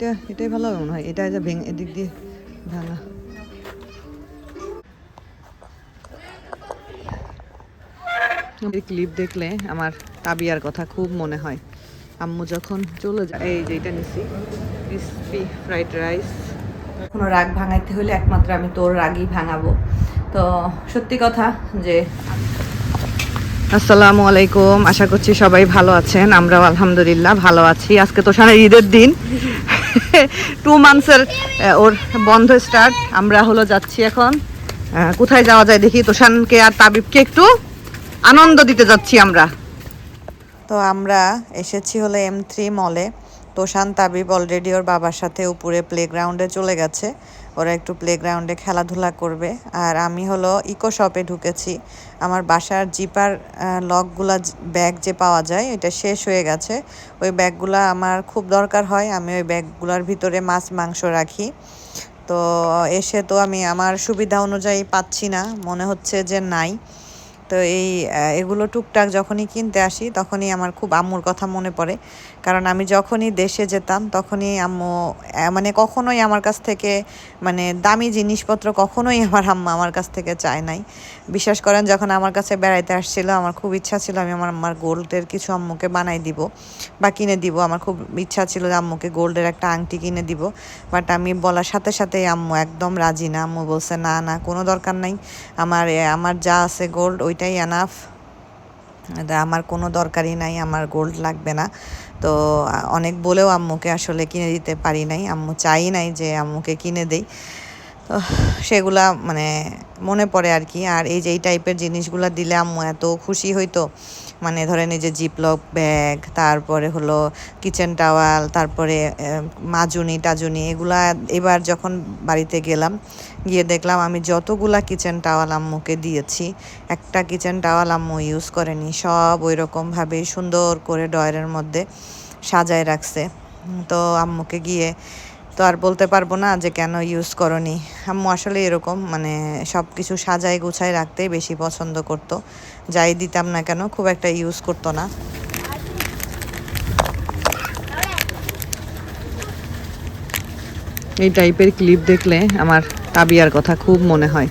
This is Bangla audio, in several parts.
এটা, এটাই ভালো হবে মনে হয়। এটা যে ভেঙে, এদিক দিয়ে ভাঙা। ক্লিপ দেখলে আমার তাবিয়ার কথা খুব মনে হয়। আম্মু যখন চলে যায়, এই যে এটা নিছি ক্রিসপি ফ্রাইড রাইস কোনো রাগ ভাঙাইতে হলে একমাত্র আমি তোর রাগই ভাঙাবো। তো সত্যি কথা যে, আসসালামু আলাইকুম, আশা করছি সবাই ভালো আছেন, আমরাও আলহামদুলিল্লাহ ভালো আছি। আজকে তো সারা ঈদের দিন। টু মান্থসের ওর বন্ধ স্টার্ট আমরা হলো যাচ্ছি এখন। কোথায় যাওয়া যায় দেখি? তোষানকে আর তাবিবকে একটু আনন্দ দিতে যাচ্ছি আমরা। তো আমরা এসেছি হলো এম থ্রি মলে তোষান, তাবিব অলরেডি ওর বাবার সাথে উপরে প্লেগ্রাউন্ডে চলে গেছে। ওরা একটু প্লেগ্রাউন্ডে খেলাধুলা করবে। আর আমি হলো ইকো শপে ঢুকেছি। আমার বাসার জিপার লকগুলা ব্যাগ যে পাওয়া যায়, এটা শেষ হয়ে গেছে। ওই ব্যাগগুলা আমার খুব দরকার হয়। আমি ওই ব্যাগগুলার ভিতরে মাছ, মাংস রাখি। তো এসে তো আমি আমার সুবিধা অনুযায়ী পাচ্ছি না। মনে হচ্ছে যে নাই। তো এই এগুলো টুকটাক যখনই কিনতে আসি, তখনই আমার খুব আম্মুর কথা মনে পড়ে। কারণ আমি যখনই দেশে যেতাম, তখনই আম্মু মানে কখনোই আমার কাছ থেকে মানে দামি জিনিসপত্র কখনোই আমার আম্মা আমার কাছ থেকে চায় নাই। বিশ্বাস করেন, যখন আমার কাছে বেড়াইতে আসছিল, আমার খুব ইচ্ছা ছিল আমি আমার আমার গোল্ডের কিছু আম্মুকে বানাই দিব বা কিনে দিব। আমার খুব ইচ্ছা ছিল যে আম্মুকে গোল্ডের একটা আংটি কিনে দিব। বাট আমি বলার সাথে সাথেই আম্মু একদম রাজি না। আম্মু বলছে, না না, কোনো দরকার নাই। আমার আমার যা আছে গোল্ড, ওইটাই এনাফ আমার কোনো দরকারই নাই, আমার গোল্ড লাগবে না। তো অনেক বলেও আম্মুকে আসলে কিনে দিতে পারি নাই। আম্মু চাই নাই যে আম্মুকে কিনে দেই। তো, সেগুলা মানে মনে পড়ে আর কি। আর এই যে এই টাইপের জিনিসগুলো দিলে আম্মু এত খুশি হইতো। মানে ধরেন এই যে জিপলক ব্যাগ, তারপরে হলো কিচেন টাওয়াল, তারপরে মাজুনি, টাজুনি, এগুলা এবার যখন বাড়িতে গেলাম গিয়ে দেখলাম আমি যতগুলা কিচেন টাওয়াল আম্মুকে দিয়েছি, একটা কিচেন টাওয়াল আম্মু ইউজ করেনি। সব ওই রকমভাবে সুন্দর করে ডয়ারের মধ্যে সাজায় রাখছে। তো আম্মুকে গিয়ে তো আর বলতে পারব না যে কেন ইউজ করনি। আম্মু আসলে এরকম মানে সব কিছু সাজায় গুছায় রাখতেই বেশি পছন্দ করতো। যাই দিতাম না কেন খুব একটা ইউজ করতো না। এই টাইপের ক্লিপ দেখলে আমার তাবিয়ার কথা খুব মনে হয়।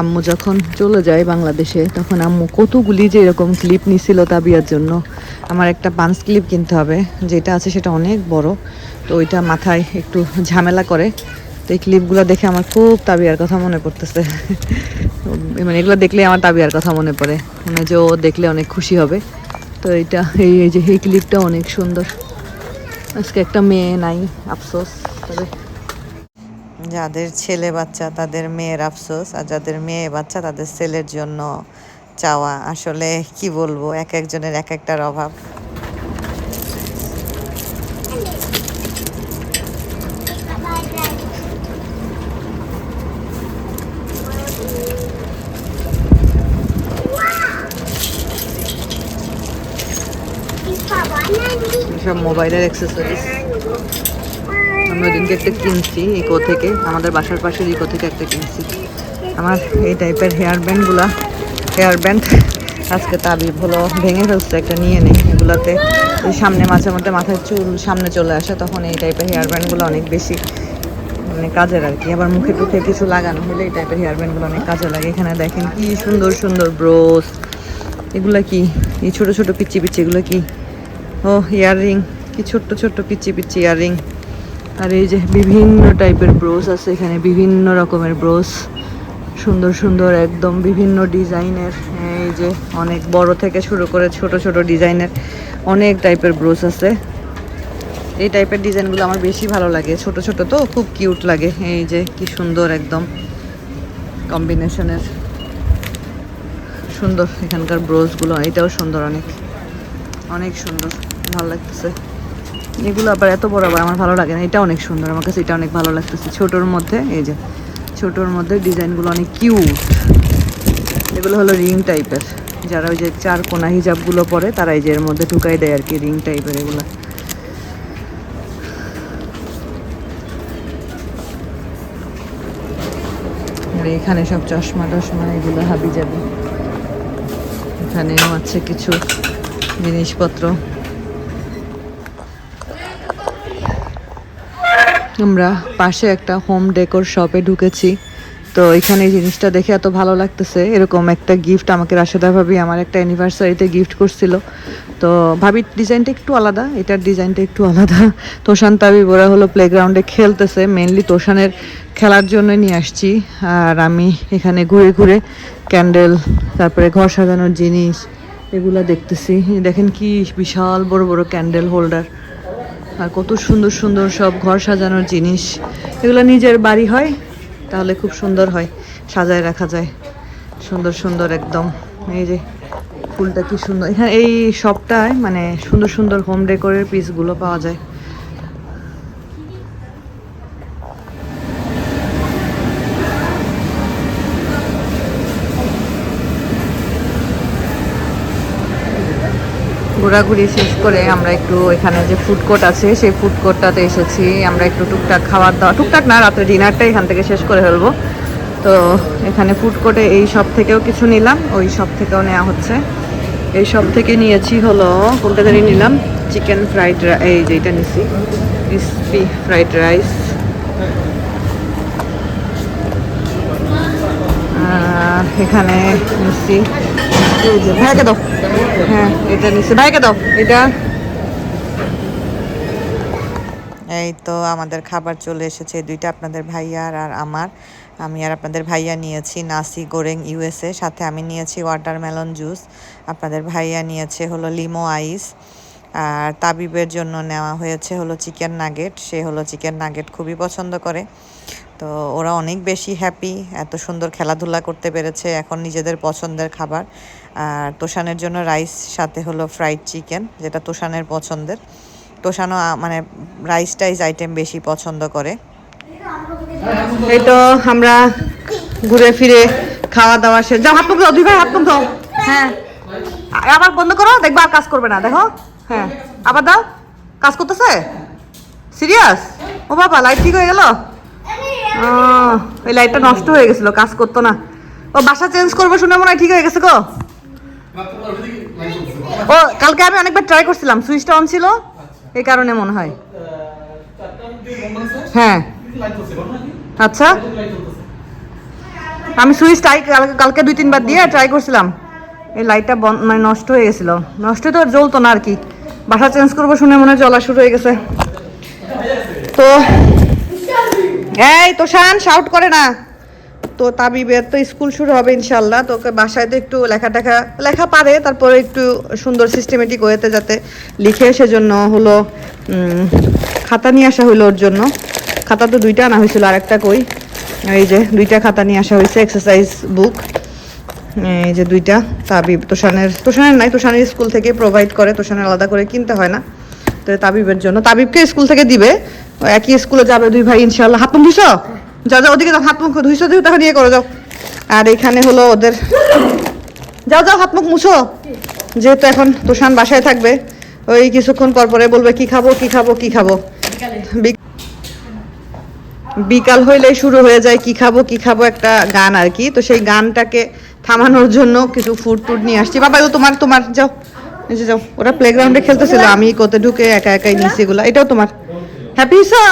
আম্মু যখন চলে যায় বাংলাদেশে, তখন আম্মু কতগুলি যে এরকম ক্লিপ নিছিল তাবিয়ার জন্য। আমার একটা পান্স ক্লিপ কিনতে হবে, যেটা আছে সেটা অনেক বড়। তো ওইটা মাথায় একটু ঝামেলা করে। তো এই ক্লিপগুলো দেখে আমার খুব তাবিয়ার কথা মনে পড়তেছে। মানে এগুলো দেখলে আমার তাবিয়ার কথা মনে পড়ে। মানে যে ও দেখলে অনেক খুশি হবে। তো এইটা, এই এই যে, এই ক্লিপটা অনেক সুন্দর। আজকে একটা মেয়ে নাই, আফসোস। তবে যাদের ছেলে বাচ্চা, তাদের মেয়ের আফসোস আর যাদের মেয়ে বাচ্চা, তাদের ছেলের জন্য চাওয়া। আসলে কি বলব, এক একজনের এক একটার অভাব। মোবাইলের অ্যাক্সেসরিজ আমি ওদিনকে একটা কিনছি ইকো থেকে। আমাদের বাসার পাশের ইকো থেকে একটা কিনছি। আমার এই টাইপের হেয়ার ব্যান্ডগুলা হেয়ার ব্যান্ড আজকে তাবিব হলো ভেঙে ফেলছে একটা, নিয়ে নেই এগুলাতে। সামনে মাঝে মধ্যে মাথায় চুল সামনে চলে আসে, তখন এই টাইপের হেয়ার ব্যান্ডগুলো অনেক বেশি মানে কাজের আর কি। আবার মুখে টুখে কিছু লাগানো হলে এই টাইপের হেয়ার ব্যান্ডগুলো অনেক কাজে লাগে। এখানে দেখেন কি সুন্দর সুন্দর ব্রোস এগুলো কি? এই ছোট ছোট পিচ্ছি পিচ্ছি এগুলো কি? ও ইয়াররিং কি ছোট্ট ছোট্ট পিচ্ছি পিচ্ছি ইয়াররিং আর এই যে বিভিন্ন টাইপের ব্রোস আছে, এখানে বিভিন্ন রকমের ব্রোস সুন্দর সুন্দর একদম বিভিন্ন ডিজাইনের, এই যে অনেক বড় থেকে শুরু করে ছোট ছোট ডিজাইনের অনেক টাইপের ব্রোস আছে। এই টাইপের ডিজাইনগুলো আমার বেশি ভালো লাগে। ছোট ছোট তো খুব কিউট লাগে। এই যে কি সুন্দর একদম কম্বিনেশনের সুন্দর এখানকার ব্রোসগুলো এটাও সুন্দর অনেক অনেক সুন্দর। ভালো লাগতেছে। এগুলো আবার এত বড় আবার আমার ভালো লাগে না। এটা অনেক সুন্দর, আমার কাছে এটা অনেক ভালো লাগতেছে। ছোটোর মধ্যে, এই যে, ছোটোর মধ্যে ডিজাইনগুলো অনেক কিউট এগুলো হলো রিং টাইপের। যারা ওই যে চার কোনা হিজাবগুলো পরে, তারা এই যে এর মধ্যে ঢুকাই দেয় আর কি রিং টাইপের এগুলো। আর এখানে সব চশমা টশমা, এগুলো হাবি যাবে এখানেও আছে কিছু জিনিসপত্র। আমরা পাশে একটা হোম ডেকোর শপে ঢুকেছি। তো এখানে এই জিনিসটা দেখে এত ভালো লাগতেছে। এরকম একটা গিফট আমাকে রাশেদা ভাবি আমার একটা অ্যানিভার্সারিতে গিফট করছিল। তো ভাবির ডিজাইনটা একটু আলাদা, এটার ডিজাইনটা একটু আলাদা। তোষান তাবি ওরা হলো প্লেগ্রাউন্ডে খেলতেছে মেনলি তোষানের খেলার জন্য নিয়ে আসছি। আর আমি এখানে ঘুরে ঘুরে ক্যান্ডেল তারপরে ঘর সাজানোর জিনিস, এগুলা দেখতেছি। দেখেন কি বিশাল বড় বড় ক্যান্ডেল হোল্ডার আর কত সুন্দর সুন্দর সব ঘর সাজানোর জিনিস। এগুলো নিজের বাড়ি হয়, তাহলে খুব সুন্দর হয়, সাজায় রাখা যায়। সুন্দর সুন্দর একদম। এই যে ফুলটা কি সুন্দর। এখানে এই শপটায় মানে সুন্দর সুন্দর হোম ডেকোরের পিসগুলো পাওয়া যায়। ঘোরাঘুরি শেষ করে আমরা একটু এখানে যে ফুড কোর্ট আছে, সেই ফুড কোর্টটাতে এসেছি। আমরা একটু টুকটাক খাবার দাওয়া টুকটাক না রাত্রে ডিনারটা এখান থেকে শেষ করে ফেলব। তো এখানে ফুড কোর্টে এই সব থেকেও কিছু নিলাম, ওই সব থেকেও নেওয়া হচ্ছে। এই সব থেকে নিয়েছি হলো, কোনটা জানি নিলাম? চিকেন ফ্রাইড এই যেটা নিছি। ক্রিসপি ফ্রাইড রাইস এখানে নিচ্ছি ভাইকে দাও। হ্যাঁ এটা ভাইকে দাও, এটা। এই তো আমাদের খাবার চলে এসেছে, দুইটা আপনাদের ভাইয়ার আর আমার। আমি আর আপনাদের ভাইয়া নিয়েছি নাসি গোরেং ইউএসএ সাথে আমি নিয়েছি ওয়াটারমেলন জুস। আপনাদের ভাইয়া নিয়েছে হলো লিমো আইস। আর তাবিবের জন্য নেওয়া হয়েছে হলো চিকেন নাগেট। সে হলো চিকেন নাগেট খুবই পছন্দ করে। তো ওরা অনেক বেশি হ্যাপি এত সুন্দর খেলাধুলা করতে পেরেছে এখন নিজেদের পছন্দের খাবার। আর তোষানের জন্য রাইস সাথে হলো ফ্রাইড চিকেন যেটা তোষানের পছন্দের। তোষানও মানে রাইস টাইস আইটেম বেশি পছন্দ করে। এই তো আমরা ঘুরে ফিরে খাওয়া দাওয়া শেষ। যাও, হাত মুখ ভাই হাত মুখ হ্যাঁ। আবার বন্ধ করো, দেখবা আর কাজ করবে না, দেখো। হ্যাঁ। আবার দাও, কাজ করতেছে? সিরিয়াস ও বাবা লাইট ঠিক হয়ে গেল? ওই লাইটটা নষ্ট হয়ে গেছিল, কাজ করতো না। ও, বাসা চেঞ্জ করব শুনে মনে হয় ঠিক হয়ে গেছে গো। ও, কালকে আমি অনেকবার ট্রাই করছিলাম সুইচটা অন ছিল, এই কারণে মনে হয়। হ্যাঁ। আচ্ছা। আমি সুইচ ট্রাই কালকে দুই, তিনবার দিয়ে ট্রাই করছিলাম। এই লাইটটা মানে নষ্ট হয়ে গেছিল। নষ্ট তো জ্বলতো না আর কি। বাসা চেঞ্জ করব শুনে মনে হয় জ্বলা শুরু হয়ে গেছে। তো এই তো শান শাউট করে না। তো তাবিবের তো স্কুল শুরু হবে ইনশাল্লাহ। তোকে বাসায় তো একটু লেখা টেখা, লেখা পারে, তারপরে একটু সুন্দর সিস্টেমেটিক ওয়েতে যাতে লিখে সেজন্য হলো খাতা নিয়ে আসা হইল ওর জন্য। খাতা তো দুইটা আনা হয়েছিল আর একটা কই? এই যে, দুইটা খাতা নিয়ে আসা হয়েছে এক্সারসাইজ বুক এই যে দুইটা, তাবিব, তোষানের তোষানের নাই, তোষানের স্কুল থেকে প্রোভাইড করে, তোষানের আলাদা করে কিনতে হয় না। তো তাবিবের জন্য। তাবিবকে স্কুল থেকে দিবে। একই স্কুলে যাবে দুই ভাই ইনশাল্লাহ হাত মুখ ধুইছ? যা যাও, ওদিকে হাত মুখ ধুইছ দিও তখন ইয়ে করো, যাও। আর এখানে হলো ওদের যাও যাও, হাত মুখ মুছো। যেহেতু এখন তোষান বাসায় থাকবে, ওই কিছুক্ষণ পর পরে বলবে, কি খাব কি খাব কি খাব? বিক- বিকাল হইলেই শুরু হয়ে যায়, কি খাব কি খাব? একটা গান আর কি। তো সেই গানটাকে থামানোর জন্য কিছু ফুড টুড নিয়ে আসছি। বাবা তোমার তোমার, যাও। যে যাও, ওরা প্লেগ্রাউন্ডে খেলতেছিল, আমি কোতে ঢুকে একা একাই নিয়েছি এগুলো। এটাও তোমার। হ্যাপি সা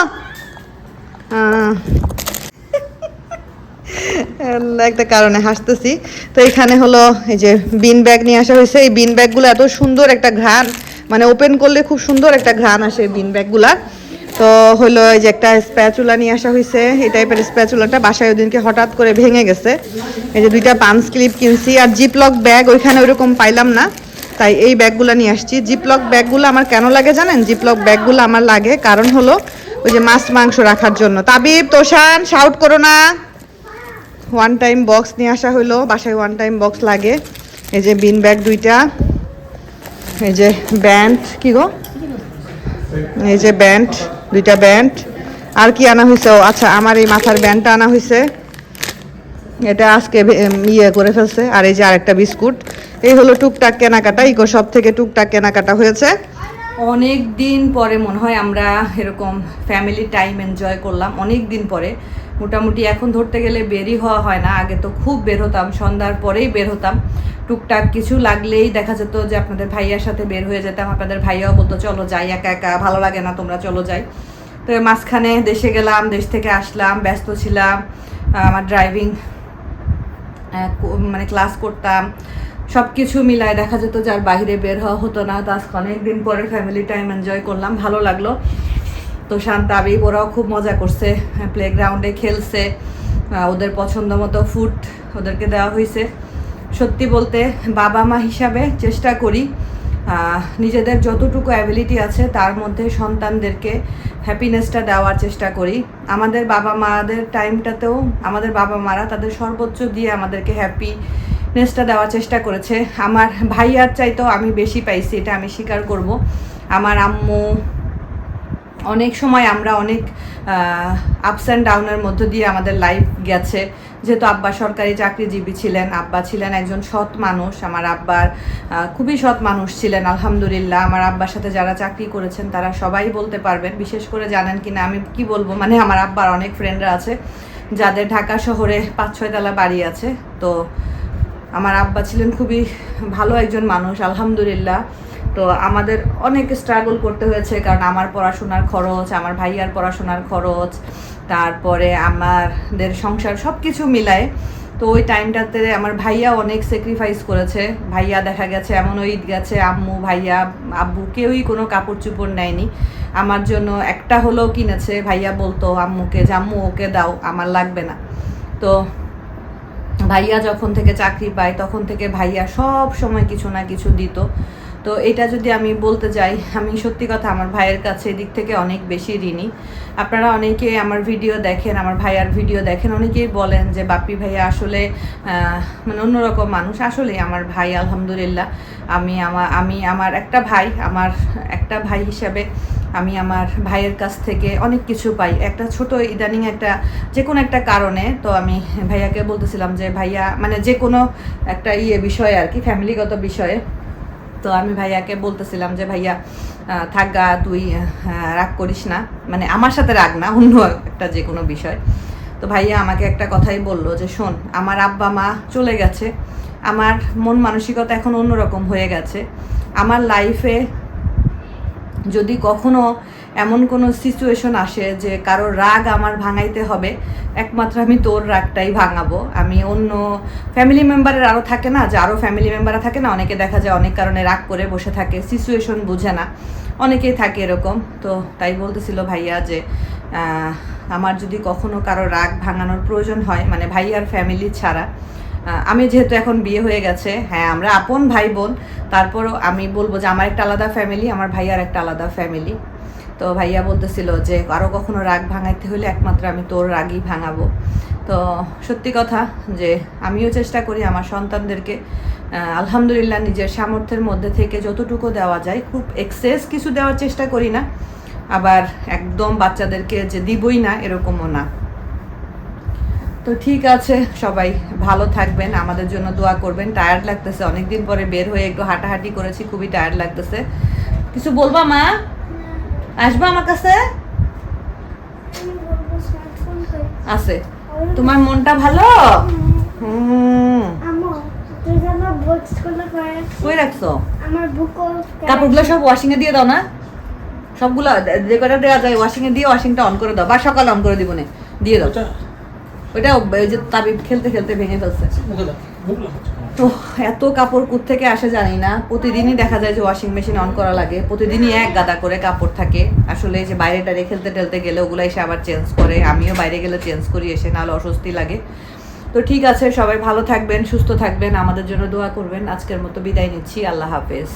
একটা কারণে হাসতেছি। তো এখানে হলো এই যে বিন ব্যাগ নিয়ে আসা হয়েছে। এই বিন ব্যাগগুলো এত সুন্দর একটা ঘ্রাণ মানে ওপেন করলে খুব সুন্দর একটা ঘ্রাণ আসে বিন ব্যাগগুলা তো হলো এই যে একটা স্প্যাচুলা নিয়ে আসা হয়েছে। এই টাইপের স্প্যাচুলাটা বাসায় ওদিনকে হঠাৎ করে ভেঙে গেছে। এই যে দুইটা পাঞ্চ ক্লিপ কিনছি। আর জিপলক ব্যাগ ওইখানে ওইরকম পাইলাম না। তাই এই ব্যাগগুলো নিয়ে আসছি। জিপলক ব্যাগগুলো আমার কেন লাগে জানেন? জিপলক ব্যাগগুলো আমার লাগে। কারণ হলো ওই যে মাছ, মাংস রাখার জন্য। তাবিব, তোষান শাউট করো না। ওয়ান টাইম বক্স নিয়ে আসা হলো। বাসায় ওয়ান টাইম বক্স লাগে। এই যে বিন ব্যাগ দুইটা। এই যে ব্যান্ড কি গো? এই যে ব্যান্ড দুইটা ব্যান্ড আর কি আনা হয়েছে ও আচ্ছা আমার এই মাথার ব্যান্ডটা আনা হয়েছে এটা আজকে ইয়ে করে ফেলছে। আর এই যে আরেকটা বিস্কুট। এই হলো টুকটাক কেনাকাটা। ইকো সব থেকে টুকটাক কেনাকাটা হয়েছে। অনেক দিন পরে মনে হয় আমরা এরকম ফ্যামিলি টাইম এনজয় করলাম। অনেক দিন পরে। মোটামুটি এখন ধরতে গেলে বেরই হওয়া হয় না। আগে তো খুব বের হতাম, সন্ধ্যার পরেই বের হতাম। টুকটাক কিছু লাগলেই দেখা যেত যে আপনাদের ভাইয়ার সাথে বের হয়ে যেতাম। আপনাদের ভাইয়াও বলতো, চলো যাই, একা একা, ভালো লাগে না, তোমরা চলো যাই। তো মাঝখানে দেশে গেলাম, দেশ থেকে আসলাম, ব্যস্ত ছিলাম আমার ড্রাইভিং মানে ক্লাস করতাম। সব কিছু মিলায় দেখা যেত যার বাইরে বের হওয়া হতো না। তো আজকে অনেকদিন পরে ফ্যামিলি টাইম এনজয় করলাম, ভালো লাগল। তো শান্ত আবিব ওরাও খুব মজা করছে প্লেগ্রাউন্ডে খেলছে ওদের পছন্দ মতো ফুড ওদেরকে দেওয়া হয়েছে সত্যি বলতে বাবা মা হিসাবে চেষ্টা করি নিজেদের যতটুকু অ্যাবিলিটি আছে তার মধ্যে সন্তানদেরকে হ্যাপিনেসটা দেওয়ার চেষ্টা করি। আমাদের বাবা মাদের টাইমটাতেও আমাদের বাবা মারা তাদের সর্বোচ্চ দিয়ে আমাদেরকে হ্যাপিনেসটা দেওয়ার চেষ্টা করেছে। আমার ভাইয়ার চাইতেও আমি বেশি পাইছি, এটা আমি স্বীকার করব। আমার আম্মু, অনেক সময় আমরা অনেক আপস অ্যান্ড ডাউনের মধ্য দিয়ে আমাদের লাইফ গেছে। যেহেতু আব্বা সরকারি চাকরিজীবী ছিলেন, আব্বা ছিলেন একজন সৎ মানুষ, আমার আব্বার খুবই সৎ মানুষ ছিলেন, আলহামদুলিল্লাহ। আমার আব্বার সাথে যারা চাকরি করেছেন, তারা সবাই বলতে পারবেন, বিশেষ করে জানেন কি না আমি কি বলব মানে আমার আব্বার অনেক ফ্রেন্ডরা আছে, যাদের ঢাকা শহরে পাঁচ ছয়তলা বাড়ি আছে। তো আমার আব্বা ছিলেন খুবই ভালো একজন মানুষ, আলহামদুলিল্লাহ। তো আমাদের অনেক স্ট্রাগল করতে হয়েছে, কারণ আমার পড়াশোনার খরচ, আমার ভাইয়ার পড়াশোনার খরচ, তারপরে আমাদের সংসার সব কিছু মিলায়। তো ওই টাইমটাতে আমার ভাইয়া অনেক স্যাক্রিফাইস করেছে। ভাইয়া দেখা গেছে এমন ঈদ গেছে, আম্মু, ভাইয়া, আব্বু কেউই কোনো কাপড় চুপড় নেয়নি। আমার জন্য একটা হলেও কিনেছে, ভাইয়া বলতো, আম্মুকে যে আম্মু ওকে দাও, আমার লাগবে না। তো ভাইয়া যখন থেকে চাকরি পায়, তখন থেকে ভাইয়া সব সময় কিছু না কিছু দিত। তো এটা যদি আমি বলতে যাই, আমি সত্যি কথা আমার ভাইয়ের কাছে এদিক থেকে অনেক বেশি ঋণী। আপনারা অনেকে আমার ভিডিও দেখেন, আমার ভাইয়ার ভিডিও দেখেন, অনেকেই বলেন যে, বাপ্পি ভাইয়া আসলে মানে অন্যরকম মানুষ। আসলেই আমার ভাই, আলহামদুলিল্লাহ, আমি আমার আমি আমার একটা ভাই, আমার একটা ভাই হিসাবে আমি আমার ভাইয়ের কাছ থেকে অনেক কিছু পাই। একটা ছোট ইদানিং একটা যে কোনো একটা কারণে, তো আমি ভাইয়াকে বলতেছিলাম যে, ভাইয়া মানে যে কোনো একটা ইয়ে বিষয়ে আর কি ফ্যামিলিগত বিষয়ে। তো আমি ভাইয়াকে বলতেছিলাম যে, ভাইয়া থাক তুই রাগ করিস না। মানে আমার সাথে রাগ না, অন্য একটা যে কোনো বিষয়। তো ভাইয়া আমাকে একটা কথাই বলল যে, শোন, আমার আব্বা মা চলে গেছে। আমার মন মানসিকতা এখন অন্যরকম হয়ে গেছে। আমার লাইফে যদি কখনো এমন কোনো সিচুয়েশন আসে যে কারও রাগ আমার ভাঙাইতে হবে, একমাত্র আমি তোর রাগটাই ভাঙাবো। আমি অন্য ফ্যামিলি মেম্বারের আরও থাকে না, যে আরও ফ্যামিলি মেম্বাররা থাকে না, অনেকে দেখা যায় অনেক কারণে রাগ করে বসে থাকে সিচুয়েশন বুঝে না। অনেকেই থাকে এরকম। তো তাই বলতেছিল ভাইয়া যে আমার যদি কখনো কারও রাগ ভাঙানোর প্রয়োজন হয় মানে ভাইয়ার ফ্যামিলি ছাড়া আমি যেহেতু এখন বিয়ে হয়ে গেছে হ্যাঁ আমরা আপন ভাই বোন তারপরও আমি বলব যে আমার একটা আলাদা ফ্যামিলি আমার ভাইয়ার একটা আলাদা ফ্যামিলি তো ভাইয়া বলতেছিল যে আরও কখনো রাগ ভাঙাইতে হলে একমাত্র আমি তোর রাগই ভাঙাবো। তো সত্যি কথা যে আমিও চেষ্টা করি আমার সন্তানদেরকে আলহামদুলিল্লাহ নিজের সামর্থ্যের মধ্যে থেকে যতটুকু দেওয়া যায়, খুব এক্সেস কিছু দেওয়ার চেষ্টা করি না। আবার একদম বাচ্চাদেরকে যে দিবই না, এরকমও না। তো ঠিক আছে, সবাই ভালো থাকবেন, আমাদের জন্য দোয়া করবেন। টায়ার্ড লাগতেছে, অনেকদিন পরে বের হয়ে একটু হাঁটাহাঁটি করেছি, খুবই টায়ার্ড লাগতেছে। কিছু বলবা মা? আসবা আমার কাছে? আছে। তোমার মনটা ভালো? হুম। কাপড়গুলো সব দিয়ে দাও না। সবগুলো যে কটা দেওয়া যায় ওয়াশিং এ দিয়ে ওয়াশিংটা অন করে দাও। বা সকালে অন করে দিব না। দিয়ে দাও। ওইটা ওই যে তাবিব খেলতে খেলতে ভেঙে ফেলছে। তো এত কাপড় কোথ থেকে আসে জানি না। প্রতিদিনই দেখা যায় যে ওয়াশিং মেশিন অন করা লাগে। প্রতিদিনই এক গাদা করে কাপড় থাকে। আসলে যে বাইরে টাইরে খেলতে টেলতে গেলে ওগুলো এসে আবার চেঞ্জ করে। আমিও বাইরে গেলে চেঞ্জ করি, এসে নাহলে অস্বস্তি লাগে। তো ঠিক আছে, সবাই ভালো থাকবেন, সুস্থ থাকবেন। আমাদের জন্য দোয়া করবেন। আজকের মতো বিদায় নিচ্ছি। আল্লাহ হাফেজ।